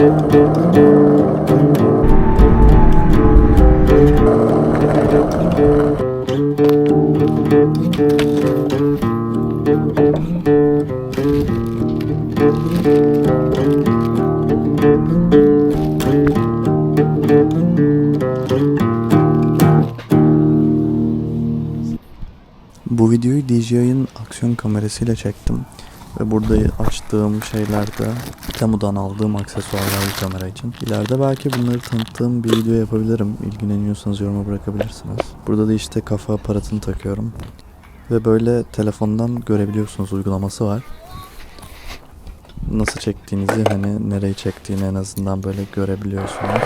Bu videoyu DJI'ın aksiyon kamerasıyla çektim. Ve burada açtığım şeylerde Temu'dan aldığım aksesuarlar bu kamera için. İleride belki bunları tanıttığım bir video yapabilirim. İlgileniyorsanız yoruma bırakabilirsiniz. Burada da işte kafa aparatını takıyorum. Ve böyle telefondan görebiliyorsunuz uygulaması var. Nasıl çektiğinizi hani nereyi çektiğini en azından böyle görebiliyorsunuz.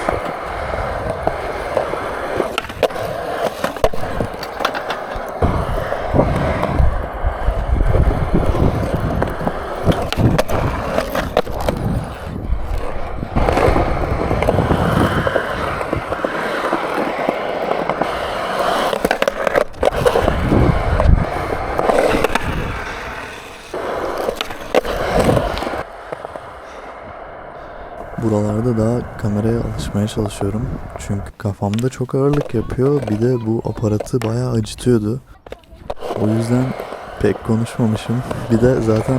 Buralarda da kameraya alışmaya çalışıyorum. Çünkü kafamda çok ağırlık yapıyor. Bir de bu aparatı bayağı acıtıyordu. O yüzden pek konuşmamışım. Bir de zaten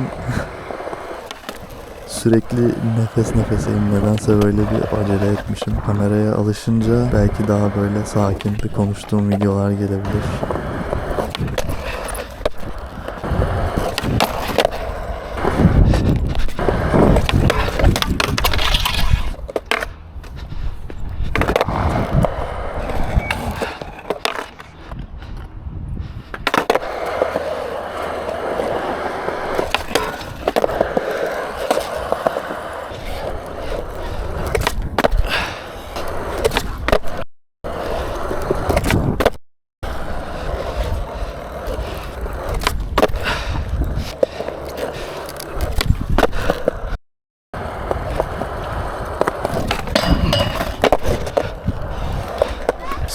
sürekli nefes nefeseyim. Nedense böyle bir acele etmişim. Kameraya alışınca belki daha böyle sakin bir konuştuğum videolar gelebilir.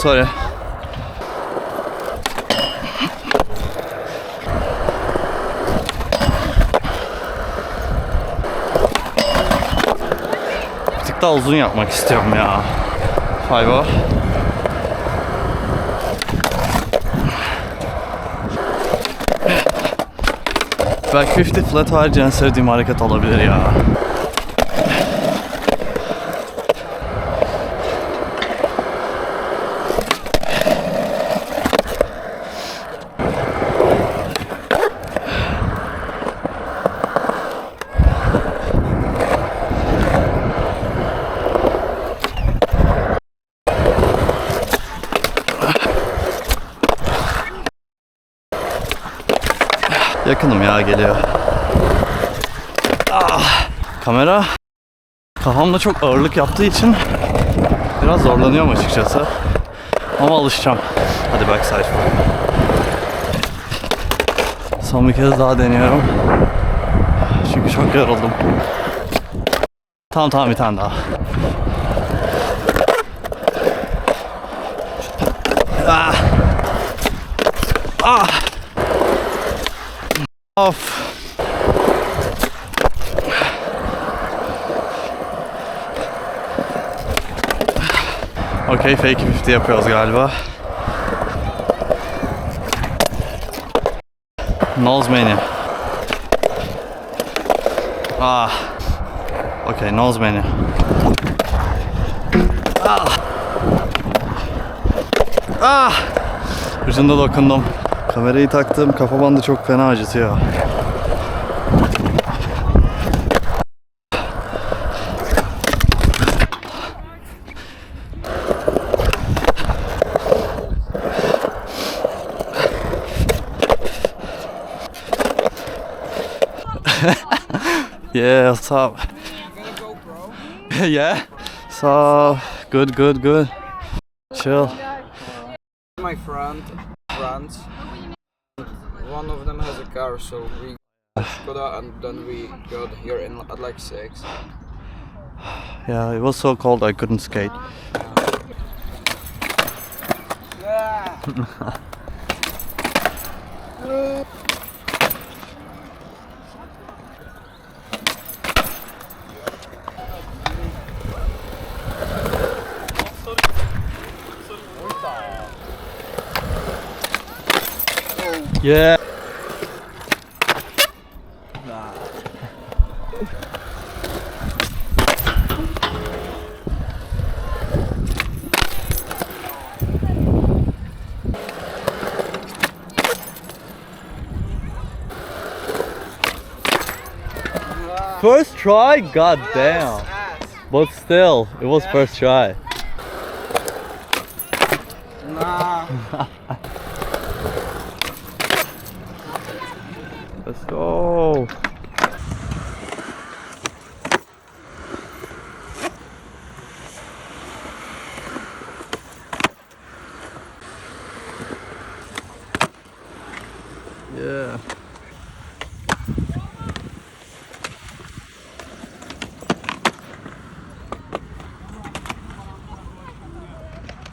Sorry. Bir tık daha uzun yapmak istiyorum ya. Five Belki 50 flat harici en sevdiğim hareket olabilir ya. Yakınım ya geliyor. Ah, kamera kafamda çok ağırlık yaptığı için biraz zorlanıyorum açıkçası. Ama alışacağım. Hadi backside. Son bir kez daha deniyorum. Çünkü çok yoruldum. Tamam tamam bir tane daha. Of. Okey fake 50 yapıyoruz galiba. Nose menu. Ah. Okey nose menu. Ah. Ah. Ucunda dokundum. Kamerayı taktım. Kafa bandı çok fena acıtıyor. yeah, what's up? yeah. So good, good, good. Chill. my friend friends one of them has a car, so we got Skoda and then we got here in, at like 6. Yeah, it was so cold I couldn't skate. Yeah. Yeah. first try? God damn. But still, it was first try. Nah. Let's go. Yeah.